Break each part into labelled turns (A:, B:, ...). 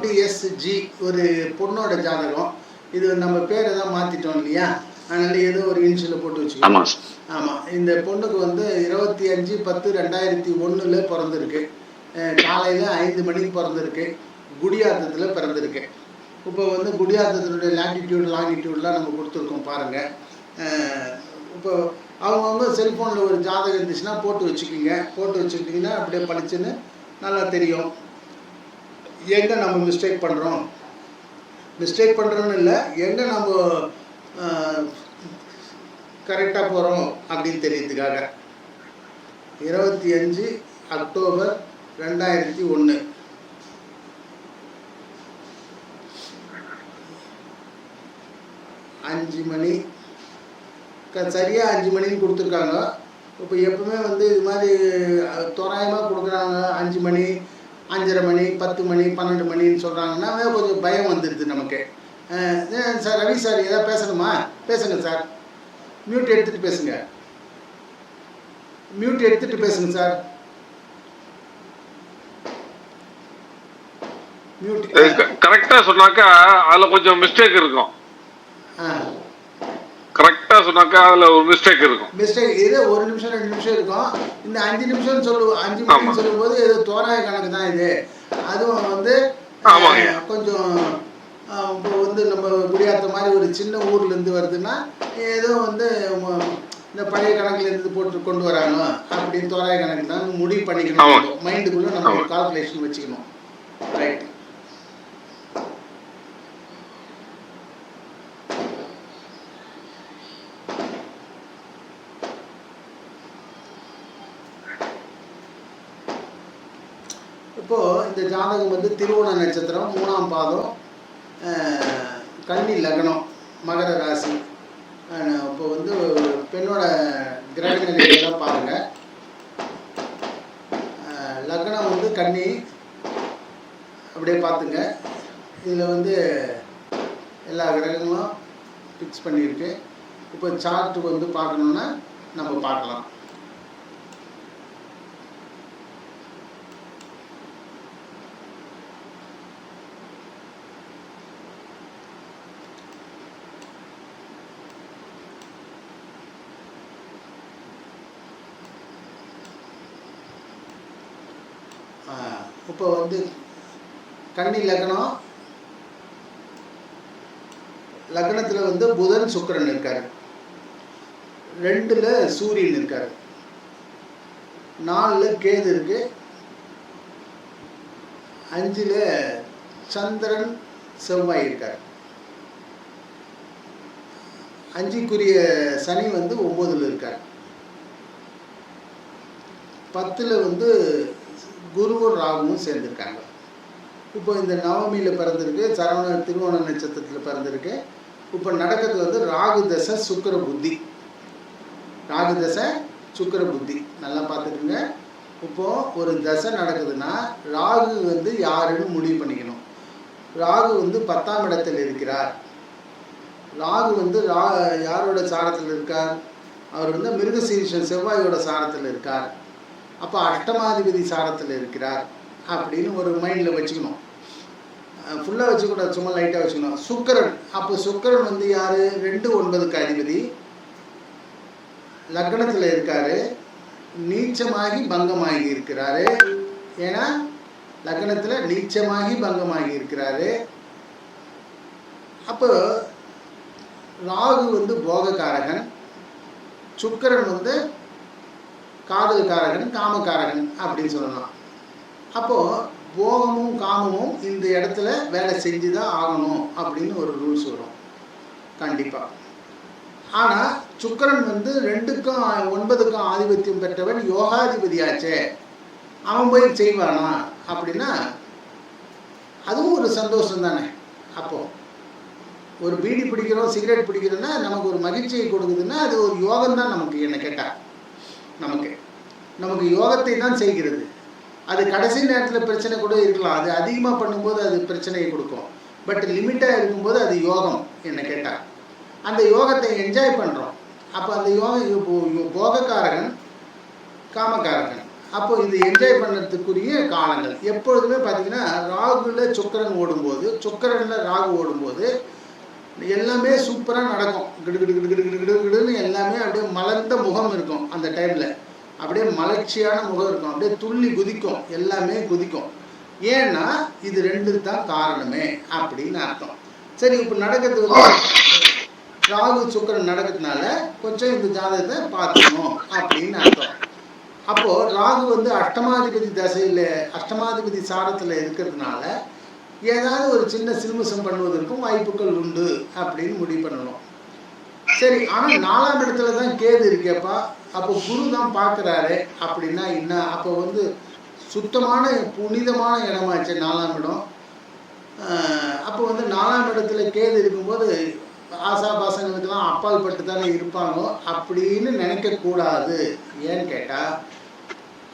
A: எம்டிஎஸ்ஜி ஒரு பொண்ணோட ஜாதகம். இது நம்ம பேரை தான் மாற்றிட்டோம் இல்லையா? அதனால ஏதோ ஒரு இன்ஷியலை போட்டு வச்சுக்கோங்க.
B: ஆமாம்
A: இந்த பொண்ணுக்கு வந்து இருபத்தி அஞ்சு பத்து ரெண்டாயிரத்தி ஒன்றில் பிறந்திருக்கு. காலையில் ஐந்து மணிக்கு பிறந்திருக்கு. குடியாத்தத்தில் பிறந்திருக்கு. இப்போ வந்து குடியாத்தத்தினுடைய லாட்டிடியூட் லாங்கிடியூட்லாம் நம்ம கொடுத்துருக்கோம் பாருங்கள் இப்போ அவங்கவுங்க செல்ஃபோனில் ஒரு ஜாதகம் இருந்துச்சுன்னா போட்டு வச்சுக்கிங்க. போட்டு வச்சுக்கிட்டிங்கன்னா அப்படியே பளிச்சுன்னு நல்லா தெரியும். எங்கே நம்ம மிஸ்டேக் பண்ணுறோம் மிஸ்டேக் பண்ணுறோன்னு இல்லை எங்கே நம்ம கரெக்டாக போகிறோம் அப்படின்னு தெரியறதுக்காக இருபத்தி அஞ்சு அக்டோபர் ரெண்டாயிரத்தி ஒன்று அஞ்சு மணி. க சரியாக அஞ்சு மணின்னு கொடுத்துருக்காங்க. இப்போ எப்பவுமே வந்து இது மாதிரி தோராயமாக கொடுக்குறாங்க. அஞ்சு மணி அஞ்சரை மணி பத்து மணி பன்னெண்டு மணின்னு சொல்கிறாங்கன்னா கொஞ்சம் பயம் வந்துடுது நமக்கு. சார் ரவி சார் ஏதாவது பேசணுமா? பேசுங்க சார். மியூட் எடுத்துகிட்டு பேசுங்க. மியூட் எடுத்துகிட்டு பேசுங்க சார். மியூட்
B: கரெக்டா சொன்னாக்கா அதுல கொஞ்சம் மிஸ்டேக் இருக்கும். கரெக்டா சொன்னாக்கா அதுல ஒரு மிஸ்டேக் இருக்கும்.
A: மிஸ்டேக் இது ஒரு நிமிஷம் ரெண்டு நிமிஷம் இருக்கும். இந்த அஞ்சு நிமிஷம் சொல்லுவோம் அஞ்சு நிமிஷம். சொல்லும்போது இது தோராய கணக்கு தான் இது. அதுவும் வந்து கொஞ்சம் இப்போ வந்து நம்ம குடியாத்த மாதிரி ஒரு சின்ன ஊர்ல இருந்து வருதுன்னா ஏதோ வந்து இந்த பழைய கணக்குல இருந்து போட்டு கொண்டு வராங்க அப்படின்னு தோராய கணக்கு தான் முடிவு பண்ணிக்கணும். மைண்டுக்குள்ள நம்ம. கால்குலேஷன் வச்சுக்கணும். ரைட் இப்போது இந்த ஜாதகம் வந்து திருவோண நட்சத்திரம் மூணாம் பாதம் கன்னி லக்னம் மகர ராசி. இப்போ வந்து பெண்ணோட கிரக நிலையெல்லாம் பாருங்க. லக்னம் வந்து கன்னி. அப்படியே பார்த்துங்க. இதில் வந்து எல்லா கிரகங்களும் ஃபிக்ஸ் பண்ணியிருக்கு. இப்போ சார்ட் வந்து பார்க்கணுன்னா நம்ம பார்க்கலாம். இப்போ வந்து கன்னி லக்னம் லக்னத்தில் வந்து புதன் சுக்கிரன் இருக்கார். ரெண்டில் சூரியன் இருக்கார். நாலில் கேது இருக்கு. அஞ்சில் சந்திரன் செவ்வாய் இருக்கார். அஞ்சுக்குரிய சனி வந்து ஒம்போதில் இருக்கார். பத்தில் வந்து குருவும் ராகுவும் சேர்ந்துருக்காங்க. இப்போ இந்த நவமியில் பிறந்திருக்கு சரவண திருவோண நட்சத்திரத்தில் பிறந்திருக்கு. இப்போ நடக்கிறது வந்து ராகு தசை சுக்கிர புத்தி. ராகு தசை சுக்கிர புத்தி. நல்லா பார்த்துக்குங்க. இப்போ ஒரு தசை நடக்குதுன்னா ராகு வந்து யாருன்னு முடிவு பண்ணிக்கணும். ராகு வந்து பத்தாம் இடத்தில் இருக்கிறார். ராகு வந்து ரா யாரோட சாரத்தில் இருக்கார்? அவர் வந்து மிருகசீரிஷன் செவ்வாயோட சாரத்தில் இருக்கார். அப்போ அஷ்டமாதிபதி சாரத்தில் இருக்கிறார் அப்படின்னு ஒரு மைண்டில் வச்சுக்கணும். ஃபுல்லாக வச்சுக்கூடாது சும்மா லைட்டாக வச்சுக்கணும். சுக்கிரன் அப்போ சுக்கிரன் வந்து யார்? ரெண்டு ஒன்பதுக்கு அதிபதி. லக்னத்தில் இருக்கார். நீச்சமாகி பங்கமாகி இருக்கிறாரு. ஏன்னா லக்னத்தில் நீச்சமாகி பங்கமாகி இருக்கிறாரு. அப்போ ராகு வந்து போகக்காரகன். சுக்கிரன் வந்து காதல்காரகன் காமக்காரகன் அப்படின்னு சொல்லலாம். அப்போது போகமும் காமமும் இந்த இடத்துல வேலை செஞ்சு தான் ஆகணும் அப்படின்னு ஒரு ரூல்ஸ் வரும். கண்டிப்பாக ஆனால் சுக்கரன் வந்து ரெண்டுக்கும் ஒன்பதுக்கும் ஆதிபத்தியம் பெற்றவன் யோகாதிபதியாச்சே. அவன் போய் செய்வானா அப்படின்னா அதுவும் ஒரு சந்தோஷம் தானே. அப்போது ஒரு பீடி பிடிக்கிறோம் சிகரெட் பிடிக்கிறோன்னா நமக்கு ஒரு மகிழ்ச்சியை கொடுக்குதுன்னா அது ஒரு யோகம் தான் நமக்கு என்ன கேட்டால் நமக்கு. நமக்கு யோகத்தை தான் செய்கிறது. அது கடைசி நேரத்தில் பிரச்சனை கூட இருக்கலாம். அது அதிகமாக பண்ணும்போது அது பிரச்சனையை கொடுக்கும். பட் லிமிட்டாக இருக்கும்போது அது யோகம் என்ன கேட்டால் அந்த யோகத்தை என்ஜாய் பண்ணுறோம் அப்போ அந்த யோகம் போகக்காரகன் காமக்காரகன். அப்போ இது என்ஜாய் பண்ணுறதுக்குரிய காலங்கள். எப்பொழுதுமே பார்த்தீங்கன்னா ராகுல சுக்கரன் ஓடும்போது சுக்கரனில் ராகு ஓடும்போது எல்லாமே சூப்பராக நடக்கும். கிடு கிடு கிடு கிடு கிடு கிடு கிடுன்னு எல்லாமே அப்படியே மலர்ந்த முகம் இருக்கும் அந்த டைமில் அப்படியே மலர்ச்சியான முகம் இருக்கும் அப்படியே துள்ளி குதிக்கும். எல்லாமே குதிக்கும். ஏன்னா இது ரெண்டு தான் காரணமே அப்படின்னு அர்த்தம். சரி இப்போ நடக்கிறது வந்து ராகு சுக்கரன் நடக்கிறதுனால கொஞ்சம் இந்த ஜாதகத்தை பார்த்துக்கணும் அப்படின்னு அர்த்தம். அப்போ ராகு வந்து அஷ்டமாதிபதி தசையில் அஷ்டமாதிபதி சாரத்தில் இருக்கிறதுனால ஏதாவது ஒரு சின்ன சில்மிசம் பண்ணுவதற்கும் வாய்ப்புகள் உண்டு அப்படின்னு முடிவு பண்ணணும். சரி ஆனால் நாலாம் இடத்துல தான் கேது இருக்கேப்பா. அப்போ குரு தான் பார்க்குறாரு அப்படின்னா என்ன? அப்போ வந்து சுத்தமான புனிதமான இடமாச்சு நாலாம் இடம். அப்போ வந்து நாலாம் இடத்துல கேது இருக்கும்போது ஆசா பாசங்களுக்கெல்லாம் அப்பால் பட்டு தானே இருப்பாங்க அப்படின்னு நினைக்கக்கூடாது. ஏன்னு கேட்டால்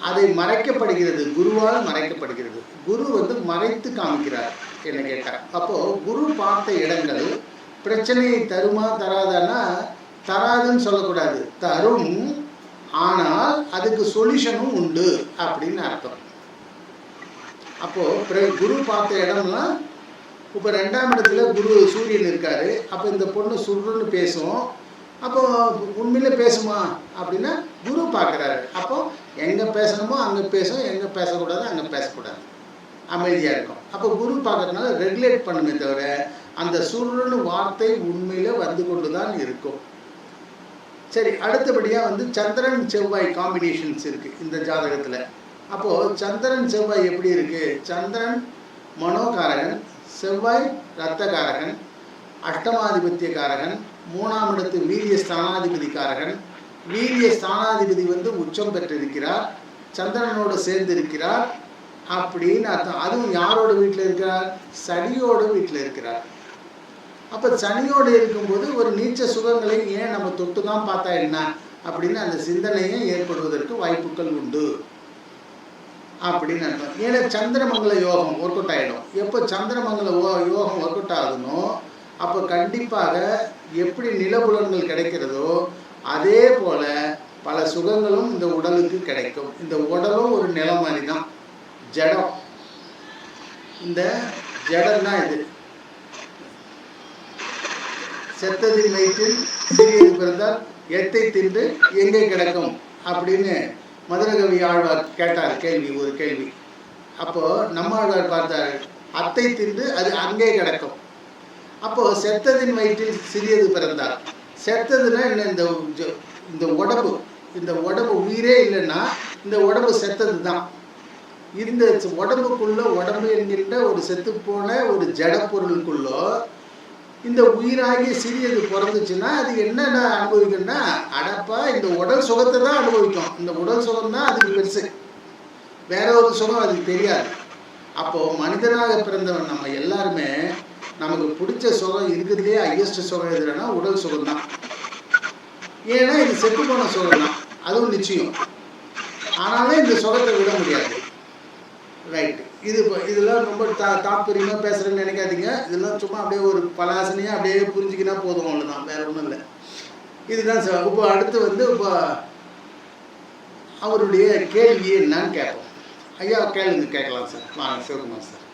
A: அதை மறைக்கப்படுகிறது குருவால் மறைக்கப்படுகிறது. குரு வந்து மறைத்து காமிக்கிறார் என்ன கேட்டார் அப்போது குரு பார்த்த இடங்கள் பிரச்சனையை தருமா தராதான்னா தராதுன்னு சொல்லக்கூடாது. தரும் ஆனால் அதுக்கு சொல்யூஷனும் உண்டு அப்படின்னு அர்த்தம். அப்போது பிர- குரு பார்த்த இடம்லாம் இப்போ ரெண்டாம் இடத்துல குரு சூரியன் இருக்கார் அப்போ இந்த பொண்ணு சுருன்னு பேசும். அப்போ உண்மையில பேசுமா? அப்படின்னா குரு பார்க்குறாரு. அப்போ எங்கே பேசணுமோ அங்கே பேசும். எங்கே பேசக்கூடாது அங்கே பேசக்கூடாது. அமைதியாக இருக்கும். அப்போ குரு பார்க்கறதுனால ரெகுலேட் பண்ணுமே தவிர அந்த சுருன்னு வார்த்தை உண்மையில வந்து கொண்டு தான் இருக்கும். சரி அடுத்தபடியாக வந்து சந்திரன் செவ்வாய் காம்பினேஷன்ஸ் இருக்குது இந்த ஜாதகத்தில். அப்போது சந்திரன் செவ்வாய் எப்படி இருக்குது சந்திரன் மனோகாரகன் செவ்வாய் இரத்தகாரகன் அஷ்டமாதிபத்திய காரகன் மூணாம் இடத்து வீரிய ஸ்தானாதிபதி காரகன் வீரிய ஸ்தானாதிபதி வந்து உச்சம் பெற்றிருக்கிறார் சந்திரனோடு சேர்ந்து இருக்கிறார் அப்படின்னு அர்த்தம். அதுவும் யாரோட வீட்டில் இருக்கிறார்? சனியோட வீட்டில் இருக்கிறார். அப்போ சனியோடு இருக்கும்போது ஒரு நீச்ச சுகங்களை ஏன் நம்ம தொட்டு தான் பார்த்தா என்ன? அப்படின்னு அந்த சிந்தனையும் ஏற்படுவதற்கு வாய்ப்புகள் உண்டு. அப்படின்னு அர்த்தம். ஏன்னா சந்திரமங்கல யோகம் ஒர்க் அவுட் ஆகிடும் எப்போ சந்திரமங்கல ஓ- யோகம் ஒர்க் அவுட் ஆகுதுனோ அப்போ கண்டிப்பாக எப்படி நிலபுலன்கள் கிடைக்கிறதோ அதே போல் பல சுகங்களும் இந்த உடலுக்கு கிடைக்கும். இந்த உடலும் ஒரு நிலம் மாதிரி தான் ஜடம். இந்த ஜடம் தான் இது. செத்ததின் வயிற்றில் சிறியது பிறந்தால் எத்தை தின்று எங்கே கிடக்கும் அப்படின்னு மதுரகவி ஆழ்வார் கேட்டார் கேள்வி ஒரு கேள்வி. அப்போ நம்மாழ்வார் பார்த்தார் அத்தை தின்று அது அங்கே கிடக்கும். அப்போ செத்ததின் வயிற்றில் சிறியது பிறந்தார். செத்ததுன்னா என்ன இந்த இந்த உடம்பு இந்த உடம்பு உயிரே இல்லைன்னா இந்த உடம்பு செத்தது தான் இந்த உடம்புக்குள்ள உடம்பு என்கின்ற ஒரு செத்துப்போன ஒரு ஜட பொருளுக்குள்ளோ இந்த உயிராகிய சிறியது பிறந்துச்சுன்னா அது என்னென்ன அனுபவிக்கும்னா அடப்பா இந்த உடல் சுகத்தை தான் அனுபவிக்கும். இந்த உடல் சுகம் தான் அதுக்கு பெருசு. வேற ஒரு சுகம் அதுக்கு தெரியாது. அப்போ மனிதனாக பிறந்தவன் நம்ம எல்லாருமே நமக்கு பிடிச்ச சுகம் இருக்கிறதுலே ஹையஸ்ட் சுகம் எதுனா உடல் சுகம் தான். ஏன்னா இது செத்து போன சுகம் தான். அதுவும் நிச்சயம். ஆனாலும் இந்த சுகத்தை விட முடியாது. ரைட் இது இப்போ இதெல்லாம் ரொம்ப தா தாற்பயமாக பேசுகிறேன்னு நினைக்காதீங்க. இதெல்லாம் சும்மா அப்படியே ஒரு பலாசனையாக அப்படியே புரிஞ்சுக்கினா போதும் அவ்வளோதான் வேற ஒன்றும் இல்லை. இதுதான் சார். இப்போ அடுத்து வந்து இப்போ அவருடைய கேள்வி என்னன்னு கேட்போம். ஐயா கேளுங்க கேட்கலாம் சார். வாங்க சிவகுமார் சார்.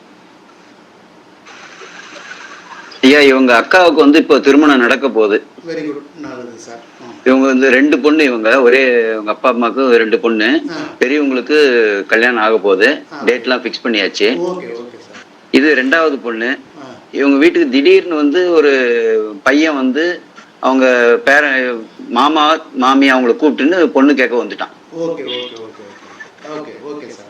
C: ஐயா இவங்க அக்காவுக்கு வந்து இப்போ திருமணம் நடக்க போகுது.
A: வெரி குட் நல்லது சார் ம்.
C: இவங்க வந்து ரெண்டு பொண்ணு இவங்க. ஒரே உங்க அப்பா அம்மாவுக்கு ரெண்டு பொண்ணு. பெரியவங்களுக்கு கல்யாணம் ஆக போகுது. டேட்லாம் ஃபிக்ஸ் பண்ணியாச்சு. இது ரெண்டாவது பொண்ணு. இவங்க வீட்டுக்கு திடீர்னு வந்து ஒரு பையன் வந்து அவங்க பேர மாமா மாமி அவங்கள கூப்பிட்டுன்னு பொண்ணு கேட்க வந்துட்டான்.
A: Okay okay okay okay okay sir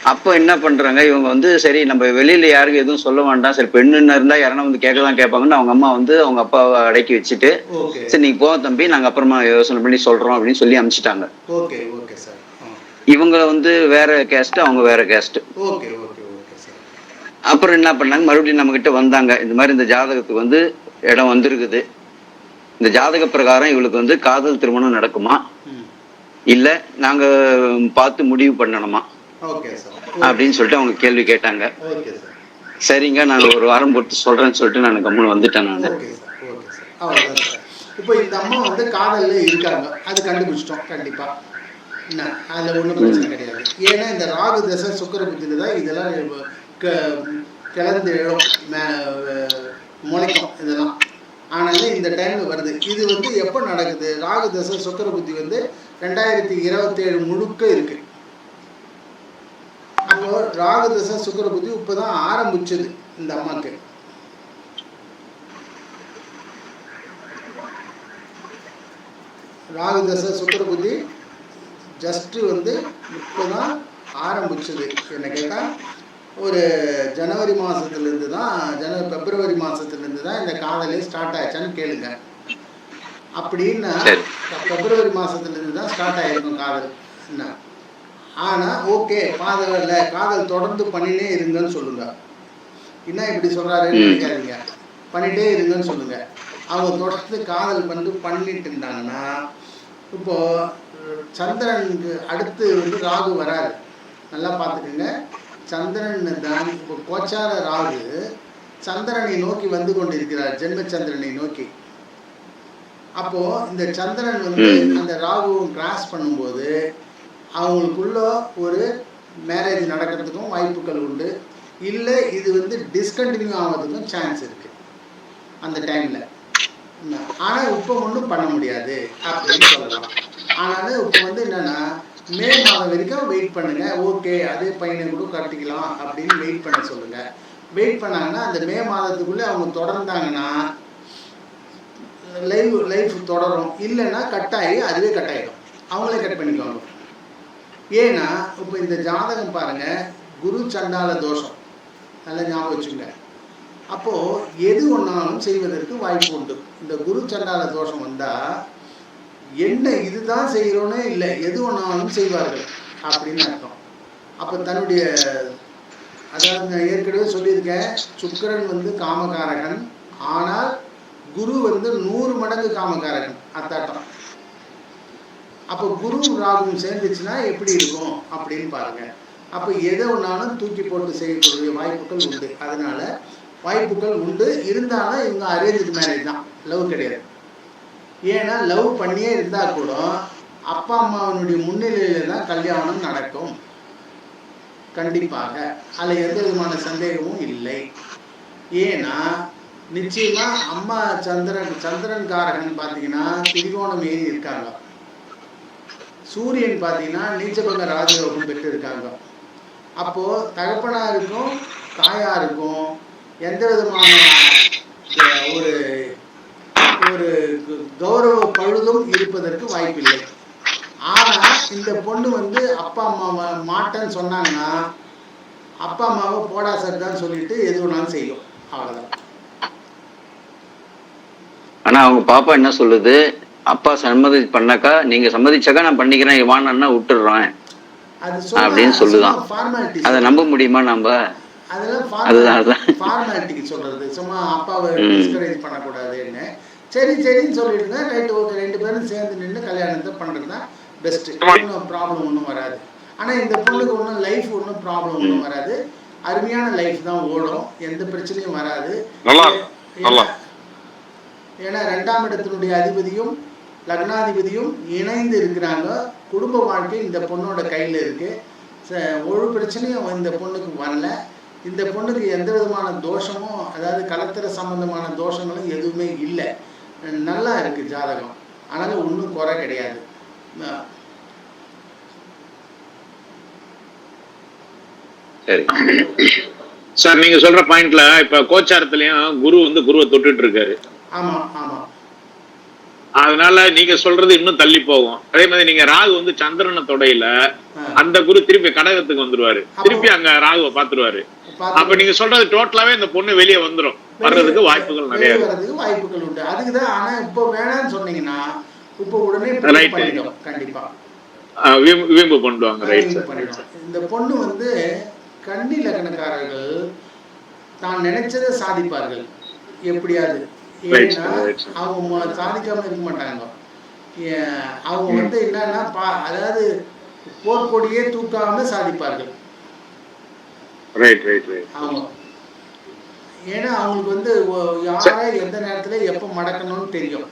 C: அப்போ என்ன பண்றாங்க? இவங்க வந்து சரி நம்ம வெளியில யாருக்கும் எதுவும் சொல்ல வேண்டாம். சரி பெண்ணுன்னு இருந்தா யாரும் வந்து கேட்க தான் கேட்பாங்கன்னு அவங்க அம்மா வந்து அவங்க அப்பாவை அடக்கி வச்சுட்டு சரி நீங்க போக தம்பி நாங்க அப்புறமா யோசனை பண்ணி சொல்றோம் அப்படின்னு சொல்லி அனுப்பிச்சிட்டாங்க.
A: ஓகே ஓகே சார் ஆ.
C: இவங்க வந்து வேற கேஸ்ட் அவங்க வேற கேஸ்ட் அப்புறம் என்ன பண்ணாங்க? மறுபடியும் நம்ம கிட்ட வந்தாங்க. இந்த மாதிரி இந்த ஜாதகத்துக்கு வந்து இடம் வந்திருக்குது. இந்த ஜாதக பிரகாரம் இவளுக்கு வந்து காதல் திருமணம் நடக்குமா? இல்ல நாங்க பார்த்து முடிவு பண்ணணுமா? அப்படின்னு சொல்லிட்டு அவங்க கேள்வி கேட்டாங்க.
A: ஓகே சார்
C: சரிங்க நான் ஒரு வாரம் பொறுத்து சொல்றேன்னு சொல்லிட்டு நான் கம்முன்னு வந்துட்டேன் நான்.
A: இப்போ இந்த அம்மா வந்து காதலில் இருக்காங்க. அது கண்டுபிடிச்சிட்டோம் கண்டிப்பாக என்ன? அதில் ஒன்றும் பிரச்சனை கிடையாது. ஏன்னா இந்த ராகு தசை சுக்கர புத்தியில் தான் இதெல்லாம் கிளர்ந்து எழும் மே- வ- முளைக்கும் இதெல்லாம். ஆனாலும் இந்த டைமில் வருது. இது வந்து எப்போ நடக்குது? ராகு தசை சுக்கர புத்தி வந்து ரெண்டாயிரத்தி இருபத்தேழு முழுக்க இருக்கு. அப்போ ராகு தசை சுக்கர புத்தி இப்போ தான் ஆரம்பிச்சது இந்த அம்மாக்கு. ராகு தசை சுக்கர புத்தி ஜஸ்ட்டு வந்து இப்போ தான் ஆரம்பிச்சது. என்ன கேட்டால் ஒரு ஜனவரி மாதத்துலேருந்து தான் ஜன பிப்ரவரி மாதத்துலேருந்து தான் இந்த காதலே ஸ்டார்ட் ஆயிடுச்சான்னு கேளுங்க. அப்படின்னா. பிப்ரவரி மாதத்துலேருந்து தான் ஸ்டார்ட் ஆகிருக்கும் காதல். என்ன? ஆனால் ஓகே காதல் காதல் தொடர்ந்து பண்ணினே இருங்கன்னு சொல்லுங்க. என்ன இப்படி சொல்கிறாருன்னு. நினைக்காதீங்க. பண்ணிட்டே இருங்கன்னு சொல்லுங்க. அவங்க தொடர்ந்து காதல் வந்து பண்ணிட்டு இருந்தாங்கன்னா இப்போ சந்திரனுக்கு அடுத்து வந்து ராகு வராரு. நல்லா பார்த்துக்குங்க. சந்திரன் தான் இப்போ கோச்சார ராகு சந்திரனை நோக்கி வந்து கொண்டிருக்கிறார் ஜென்ம சந்திரனை நோக்கி. அப்போ இந்த சந்திரன் வந்து. அந்த ராகுவும் கிராஸ் பண்ணும்போது அவங்களுக்குள்ள ஒரு மேரேஜ் நடக்கிறதுக்கும் வாய்ப்புகள் உண்டு. இல்லை இது வந்து டிஸ்கண்டினியூ ஆகிறதுக்கும் சான்ஸ் இருக்குது அந்த டைமில் ஆனால் இப்போ ஒன்றும் பண்ண முடியாது அப்படின்னு சொல்லலாம். ஆனாலும் இப்போ வந்து என்னென்னா மே மாதம் வரைக்கும் வெயிட் பண்ணுங்கள் ஓகே அதே பையனை கூட கட்டிக்கலாம் அப்படின்னு வெயிட் பண்ண சொல்லுங்கள் வெயிட் பண்ணாங்கன்னா அந்த மே மாதத்துக்குள்ளே அவங்க தொடர்ந்தாங்கன்னா லைஃப் லைஃப் தொடரும். இல்லைன்னா கட் ஆகி அதுவே கட் ஆகிடும் அவங்களே கட் பண்ணிக்குவாங்க. ஏன்னா இப்போ இந்த ஜாதகம் பாருங்க குரு சண்டால தோஷம். நல்லா ஞாபகம் வச்சுங்க அப்போது எது ஒன்றாலும் செய்வதற்கு வாய்ப்பு உண்டு. இந்த குரு சண்டால தோஷம் வந்தால் என்ன இதுதான் செய்கிறோன்னே இல்லை எது ஒன்றாலும் செய்வார்கள் அப்படின்னு அர்த்தம். அப்போ தன்னுடைய அதாவது நான் ஏற்கனவே சொல்லியிருக்கேன் சுக்கிரன் வந்து காமகாரகன் ஆனால் குரு வந்து நூறு மடங்கு காமகாரகன் அத்தாட்டம். அப்போ குரு ராகும் சேர்ந்துச்சுன்னா எப்படி இருக்கும் அப்படின்னு பாருங்க. அப்போ எதை ஒன்றாலும் தூக்கி போட்டு செய்யக்கூடிய வாய்ப்புகள் உண்டு. அதனால வாய்ப்புகள் உண்டு. இருந்தாலும் இவங்க அரேஞ்சு மேரேஜ் தான். லவ் கிடையாது. ஏன்னா லவ் பண்ணியே இருந்தால் கூட அப்பா அம்மாவனுடைய முன்னிலையில தான் கல்யாணம் நடக்கும். கண்டிப்பாக. அதில் எந்த விதமான சந்தேகமும் இல்லை. ஏன்னா நிச்சயமா அம்மா சந்திரன் சந்திரன் காரகன் பார்த்தீங்கன்னா திரிகோணம் ஏறி இருக்காங்க. சூரியன் பார்த்தீங்கன்னா நீச்சபங்க ராஜயோகம் பெற்று இருக்காங்க. அப்போ தகப்பனாருக்கும் தாயாருக்கும் எந்த விதமான ஒரு ஒரு கௌரவ பழுதும் இருப்பதற்கு வாய்ப்பில்லை. ஆனா இந்த பொண்ணு வந்து அப்பா அம்மாவை மாட்டேன்னு சொன்னாங்கன்னா அப்பா அம்மாவை போடா சரிதான் சொல்லிட்டு எது வேணாலும் செய்யும். அவ்வளவுதான்.
C: ஆனா அவங்க பாப்பா என்ன சொல்லுது? அப்பா சம்மதி பண்ணாக்கா நீங்க சம்மதிச்சாக்கா நான் பண்ணிக்கிறேன் வானா விட்டுடுறேன்.
A: அது
C: அப்படின்னு சொல்லுதான்.
A: ஃபார்மாலிட்டி
C: அதை நம்ப முடியுமா நம்ம
A: அதெல்லாம்
C: அதுதான், அதுதான்.
A: சொல்றது. சும்மா அப்பாவை. டிஸ்கரேஜ் பண்ணக்கூடாதுன்னு. சரி சரின்னு சொல்லிடுங்க ரைட் ஓகே ரெண்டு பேரும் சேர்ந்து நின்று கல்யாணத்தை பண்றது தான் பெஸ்ட் ஒன்றும் ப்ராப்ளம் ஒன்றும் வராது. ஆனா இந்த பொண்ணுக்கு ஒன்றும் லைஃப் ஒன்றும் ப்ராப்ளம் ஒன்றும் வராது. அருமையான லைஃப் தான் ஓடும். எந்த பிரச்சனையும் வராது. ஏன்னா ரெண்டாம் இடத்தினுடைய அதிபதியும் லக்னாதிபதியும் இணைந்து இருக்கிறாங்க. குடும்ப வாழ்க்கை இந்த பொண்ணோட கையில் இருக்கு. ச- ஒரு பிரச்சனையும் இந்த பொண்ணுக்கு வரல. இந்த பொண்ணுக்கு எந்த விதமான தோஷமும் அதாவது கலத்திர சம்பந்தமான தோஷங்களும் எதுவுமே இல்லை. நல்லா இருக்கு ஜாதகம். அதனால ஒன்றும் குறை கிடையாது.
C: சார்.
D: நீங்க சொல்ற பாயிண்ட்ல இப்ப கோச்சாரத்திலயும் குரு வந்து குருவை தொட்டுட்டு இருக்காரு.
A: ஆமா ஆமா.
D: அதனால நீங்க சொல்றது இன்னும் தள்ளி போகும். அதே மாதிரி நீங்க ராகு வந்து சந்திரனை தொடையில அந்த குரு திருப்பி கடகத்துக்கு வந்துருவாரு. திருப்பி அங்க ராகுவை பாத்துருவாரு அப்ப நீங்க சொல்றது டோட்டலாவே இந்த பொண்ணு வெளியே வந்துரும். வர்றதுக்கு வாய்ப்புகள் நிறைய
A: வாய்ப்புகள் உண்டு. அதுக்கு தான் ஆனா இப்போ வேணாம்னு சொன்னீங்கன்னா இப்போ உடனே கண்டிப்பா.
D: வீம்பு பண்ணுவாங்க ரைட்.
A: இந்த பொண்ணு வந்து கன்னி லக்னக்காரர்கள் தான் நினைச்சதை சாதிப்பார்கள். எப்படியாவது ஏன்னா. அவங்க சாதிக்காம இருக்க மாட்டாங்க. அவங்க வந்து என்னன்னா பா அதாவது போர்க்கொடியே தூக்காம சாதிப்பார்கள்.
D: ரைட் ரைட் ரைட்
A: அவங்க. ஏன்னா அவங்களுக்கு வந்து யாரை எந்த நேரத்துல எப்போ மடக்கணும்னு தெரியும்.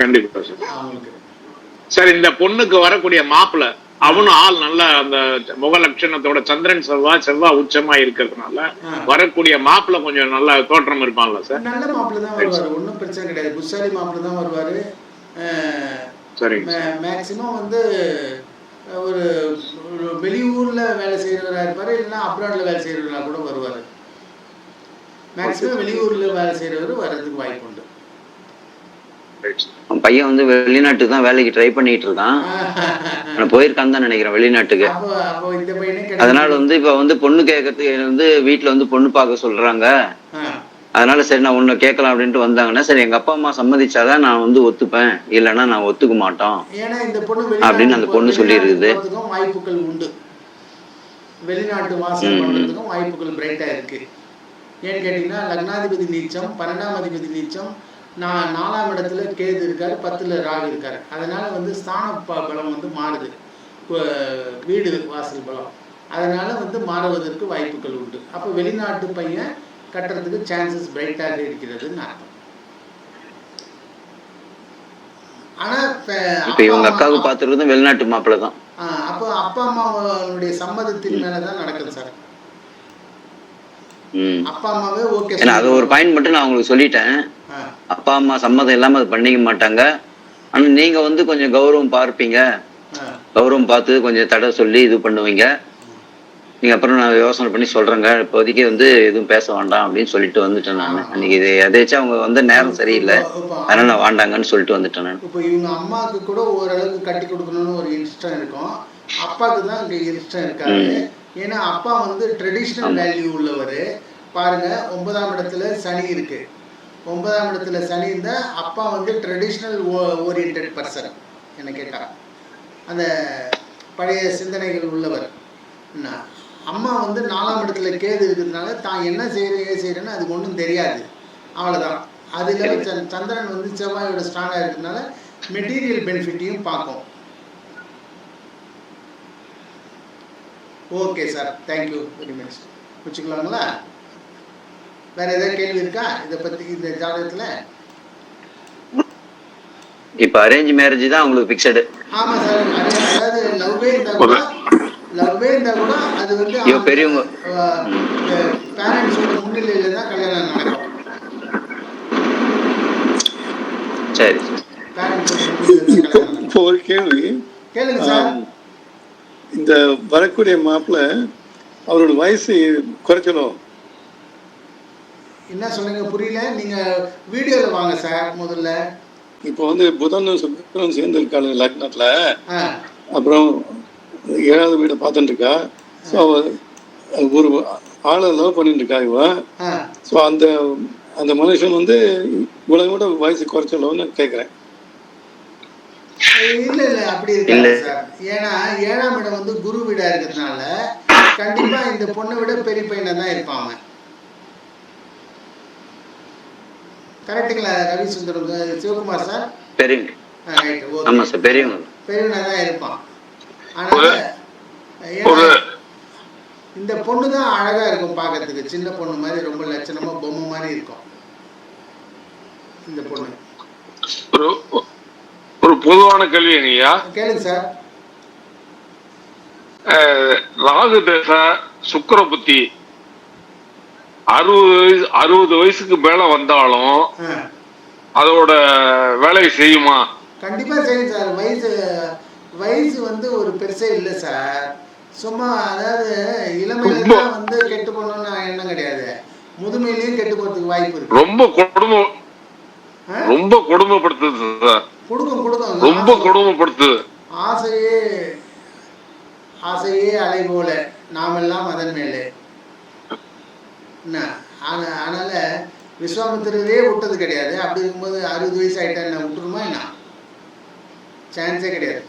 D: கண்டிப்பா சார்
A: அவங்களுக்கு.
D: சார் இந்த பொண்ணுக்கு வரக்கூடிய மாப்பிள்ள அவனும் ஆள் நல்ல அந்த முக லட்சணத்தோட சந்திரன் செவ்வாய் செவ்வாய் உச்சமா இருக்கிறதுனால. வரக்கூடிய மாப்பிள்ள கொஞ்சம் நல்ல தோற்றம் இருப்பான்ல சார்?
A: நல்ல மாப்பிள்ளை தான் வருவார். ஒன்றும் பிரச்சனை கிடையாது. புஷாலி மாப்பிள்ளை தான் வருவார்.
D: சரிங்க
A: மேக்சிமம் வந்து ஒரு வெளியூர்ல வேலை செய்கிறவராக இருப்பார். இல்லைன்னா அப்ராட்ல வேலை செய்கிறவராக கூட வருவார். மேக்சிமம் வெளியூர்ல வேலை செய்கிறவர் வர்றதுக்கு வாய்ப்பு உண்டு.
C: அவன் பையன் வந்து வெளிநாட்டுக்கு தான் வேலைக்கு ட்ரை பண்ணிட்டு இருக்கான். நான் போயிருக்கான்னு தான் நினைக்கிறேன் வெளிநாட்டுக்கு. அதனால வந்து இப்ப வந்து பொண்ணு கேட்கறதுக்கு வந்து வீட்டுல வந்து பொண்ணு பார்க்க சொல்றாங்க. அதனால சரி நான் உன்னை கேட்கலாம் அப்படின்ட்டு வந்தாங்கன்னா சரி எங்க அப்பா அம்மா சம்மதிச்சாதான் நான் வந்து ஒத்துப்பேன். இல்லைன்னா நான் ஒத்துக்க மாட்டோம். அப்படின்னு அந்த பொண்ணு.
A: வெளிநாட்டு போறதுக்கும் வாய்ப்புகள் உண்டு. வெளிநாட்டு வாசல்
C: ம்.
A: பண்றதுக்கும் வாய்ப்புகள் பிரைட்டா இருக்கு. ஏன்னு கேட்டீங்கன்னா லக்னாதிபதி நீச்சம் பன்னெண்டாம் அதிபதி நீச்சம் நான் நாலாம் இடத்துல கேது இருக்காரு பத்துல ராகு இருக்காரு. அதனால வந்து ஸ்தான பலம் வந்து மாறுது. வீடு வாசல் பலம். அதனால வந்து மாறுவதற்கு வாய்ப்புகள் உண்டு. அப்போ வெளிநாட்டு பையன் கட்டுறதுக்கு சான்சஸ் பிரைட்டாக இருக்கிறதுன்னு அர்த்தம். ஆனா இப்ப
C: இவங்க அக்காவுக்கு பார்த்துருக்கதும் வெளிநாட்டு மாப்பிள்ளை தான்.
A: அப்போ அப்பா அம்மாவுடைய சம்மதத்தின் மேல தான் நடக்குது சார். அப்பா அம்மாவே ஓகே
C: அது ஒரு பாயிண்ட் மட்டும் நான் உங்களுக்கு சொல்லிட்டேன். அப்பா அம்மா சம்மதம் இல்லாம அது பண்ணிக்க மாட்டாங்க. ஆனா நீங்க வந்து கொஞ்சம் கௌரவம் பார்ப்பீங்க. கௌரவம் பார்த்து கொஞ்சம் தடை சொல்லி இது பண்ணுவீங்க. நீங்க அப்புறம் நான் யோசனை பண்ணி சொல்றேங்க. இப்போதைக்கு வந்து எதுவும் பேச வேண்டாம் அப்படின்னு சொல்லிட்டு வந்துட்டேன் நான். அன்னைக்கு இது எதாச்சும் அவங்க வந்து நேரம் சரியில்லை. அதனால நான் வேண்டாங்கன்னு சொல்லிட்டு வந்துட்டேன் நான்.
A: இப்போ இவங்க அம்மாவுக்கு கூட ஓரளவுக்கு கட்டி கொடுக்கணும்னு ஒரு இஷ்டம் இருக்கும். அப்பாவுக்கு தான் இங்க இஷ்டம் இருக்காது ஏன்னா அப்பா வந்து ட்ரெடிஷ்னல் வேல்யூ உள்ளவர். பாருங்க ஒன்பதாம் இடத்துல சனி இருக்கு. ஒன்பதாம் இடத்துல சனி இருந்தால் அப்பா வந்து ட்ரெடிஷ்னல் ஓ ஓரியன்ட் பர்சன் என்ன கேட்டால் அந்த பழைய சிந்தனைகள் உள்ளவர். என்ன? அம்மா வந்து நாலாம் இடத்துல கேது இருக்கிறதுனால தான் என்ன செய்கிறேன் செய்கிறேன்னு அதுக்கு ஒன்றும் தெரியாது. அவ்வளோதான் அதில் இல்லாமல் சந்திரன் வந்து செவ்வாயோட ஸ்ட்ராங்காக இருக்கிறதுனால மெட்டீரியல் பெனிஃபிட்டையும் பார்க்கும். Okay sir thank you very much வச்சுக்கலாங்களா வேற ஏதாவது கேள்வி இருக்கா? இதை பற்றி இந்த ஜாதகத்தில்?
C: இப்ப அரேஞ்ச் மேரேஜ் தான் உங்களுக்கு பிக்சடு
A: ஆமாம் சார் அது அதாவது லவ்வே இருந்தால் கூட லவ்வே இருந்தால் கூட அது வந்து
C: ஐயோ, பெரியவங்க.
A: பேரண்ட்ஸோட முன்னிலையில் தான் கல்யாணம் நடக்கும்.
C: சரி.
E: இப்போ ஒரு கேள்வி.
A: கேளுங்க சார்
E: ஆம், இந்த வரக்கூடிய மாப்பிள்ளை அவரோட வயசு குறைச்சலும்
A: என்ன சொன்னீங்க? புரியல. நீங்க வீடியோல வாங்க சார் முதல்ல.
E: இப்போ வந்து புதனும் சுக்கிரனும் சேர்ந்து இருக்காங்க லக்னத்துல. அப்புறம் ஏழாவது வீடை பார்த்துட்டு இருக்கா ஸோ ஒரு ஆளை லவ் பண்ணிட்டு இருக்கா இவ.
A: ஆ.
E: ஸோ அந்த அந்த மனுஷன் வந்து இவ்வளவு கூட வயசு குறைச்சலோன்னு கேட்குறேன்
A: இல்ல இல்ல அப்படி இருக்காது சார். ஏன்னா ஏழாம் இடம் வந்து குரு வீடா இருக்கிறதுனால கண்டிப்பா இந்த பொண்ணை விட பெரிய பையனா தான் இருப்பான் அவன் கரெக்டுங்களா ரவி சுந்தரம் சிவகுமார் சார்?
C: பெரியவங்க.
A: ரைட்
C: ஆமா சார் பெரியவங்க.
A: பெரியவனா தான் இருப்பான்.
B: ஒரு-
A: இந்த பொண்ணு தான் அழகா இருக்கும் பார்க்கறதுக்கு. சின்ன பொண்ணு மாதிரி ரொம்ப லட்சணமா பொம்மை மாதிரி இருக்கும். இந்த பொண்ணு.
B: ஒரு ஒரு பொதுவான கேள்விங்க ஐயா
A: கேளுங்க சார்.
B: அஹ், ராகு தசை சுக்கிர புத்தி அறுபது வயசு அறுபது வயசுக்கு மேல வந்தாலும் அதோட வேலையை செய்யுமா?
A: கண்டிப்பா செய்யும் சார். வயசு வயசு வந்து ஒரு பெருசே இல்லை சார். சும்மா அதாவது இளமையில வந்து கெட்டு போகணும்னு எண்ணம் கிடையாது. முதுமையிலயும் கெட்டு போறதுக்கு வாய்ப்பு இருக்கு.
B: ரொம்ப கொடுமை.
A: ஆ?
B: ரொம்ப கொடுமைப்படுத்துது சார்.
A: கொடுக்கும் கொடுக்கும்.
B: ரொம்ப கொடுமைப்படுத்துது.
A: ஆசையே ஆசையே அலை போல. நாமெல்லாம் அதன் மேலே. என்ன? ஆனா- அதனால விஸ்வாமித்திரரே விட்டது கிடையாது. அப்படி இருக்கும்போது அறுபது வயசு ஆயிட்டா என்ன விட்டுருமா என்ன? சான்ஸே கிடையாது.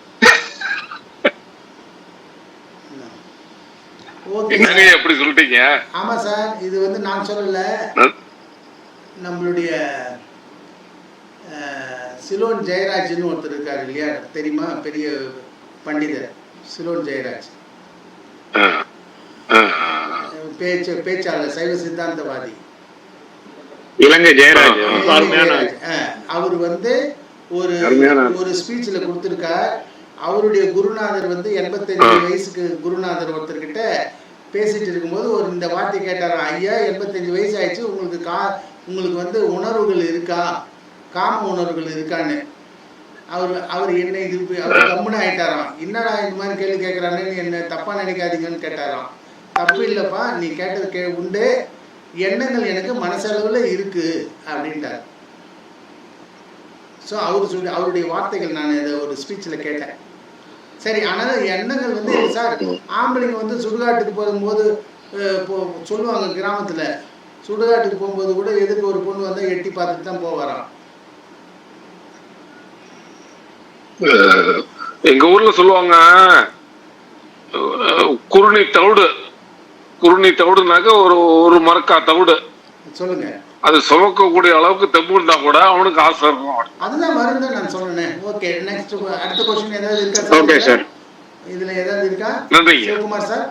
B: எப்படி சொல்லிட்டீங்க?
A: ஆமா சார் இது வந்து நான் சொல்லல. நம்மளுடைய சிலோன் ஜெயராஜ்னு ஒருத்தர் இருக்காரு இல்லையா? தெரியுமா? பெரிய பண்டிதர். சிலோன் ஜெயராஜ். பேச்சு பேச்சாளர் சைவ சித்தாந்தவாதி.
D: இலங்கை ஜெயராஜ்.
A: அவர் வந்து ஒரு ஒரு ஸ்பீச்சில் கொடுத்துருக்கார். அவருடைய குருநாதர் வந்து எண்பத்தஞ்சு வயசுக்கு குருநாதர் ஒருத்தர்கிட்ட பேசிட்டு இருக்கும்போது ஒரு இந்த வார்த்தை கேட்டாராம் ஐயா எண்பத்தஞ்சு வயசு ஆயிடுச்சு உங்களுக்கு கா உங்களுக்கு வந்து உணர்வுகள் இருக்கா? காம உணர்வுகள் இருக்கான்னு. அவர் அவர் என்ன இது அவர் கம்முன்னு ஆயிட்டாராம். என்னடா இந்த மாதிரி கேள்வி கேட்குறானேன்னு என்ன தப்பா நினைக்காதீங்கன்னு கேட்டாராம். தப்பு இல்லைப்பா நீ கேட்டது கே உண்டு. எண்ணங்கள் எனக்கு மனசளவில் இருக்கு அப்படின்ட்டார். ஸோ அவர் சொல்லி அவருடைய வார்த்தைகள் நான் இதை ஒரு ஸ்பீச்சில் கேட்டேன். சரி ஆனால் எண்ணங்கள் வந்து சார். ஆம்பளைங்க வந்து சுடுகாட்டுக்கு போகும்போது இப்போ சொல்லுவாங்க கிராமத்தில் சுடுகாட்டுக்கு போகும்போது கூட எதுக்கு ஒரு பொண்ணு வந்தால் எட்டி பார்த்துட்டு தான் போவாராம்
B: எங்க ஊர்ல சொல்லுவாங்க குருணி தவிடு. குருணி தவிடுனாக்க ஒரு ஒரு மரக்கா தவிடு
A: சொல்லுங்க.
B: அது சுமக்கக்கூடிய அளவுக்கு தெம்பு இருந்தா கூட அவனுக்கு ஆசை இருக்கும்.
A: அதுதான் மருந்து நான் சொன்னேன். ஓகே நெக்ஸ்ட் அடுத்த கொஸ்டின் ஏதாவது இருக்கா
D: ஓகே சார்
A: இதுல ஏதாவது இருக்கா? சிவகுமார் சார்.